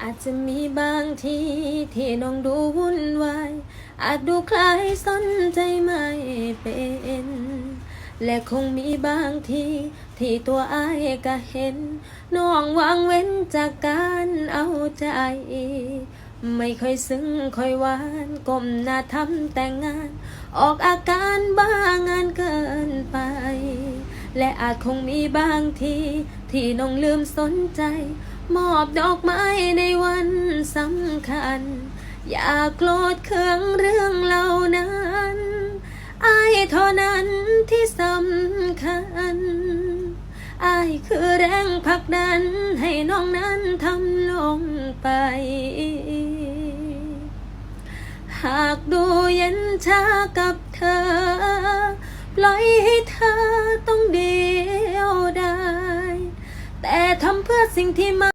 อาจจะมีบางทีที่น้องดูวุ่นวาย อาจดูคล้ายสนใจไม่เป็น และคงมีบางทีที่ตัวอายก็เห็น น้องวางเว้นจากการเอาใจ ไม่ค่อยซึ้งค่อยหวานก้มหน้าทำแต่งงาน ออกอาการบ้างานเกินไป และอาจคงมีบางทีที่น้องลืมสนใจ มอบดอกไม้ในวันสำคัญ อย่าโกรธเคืองเรื่องเหล่านั้นอายเท่านั้นที่สำคัญอายคือแรงผลักดันให้น้องนั้นทำลงไป หากดูเย็นชากับเธอ ปล่อยให้เธอต้องเดียวได้แต่ทำเพื่อสิ่งที่ไม่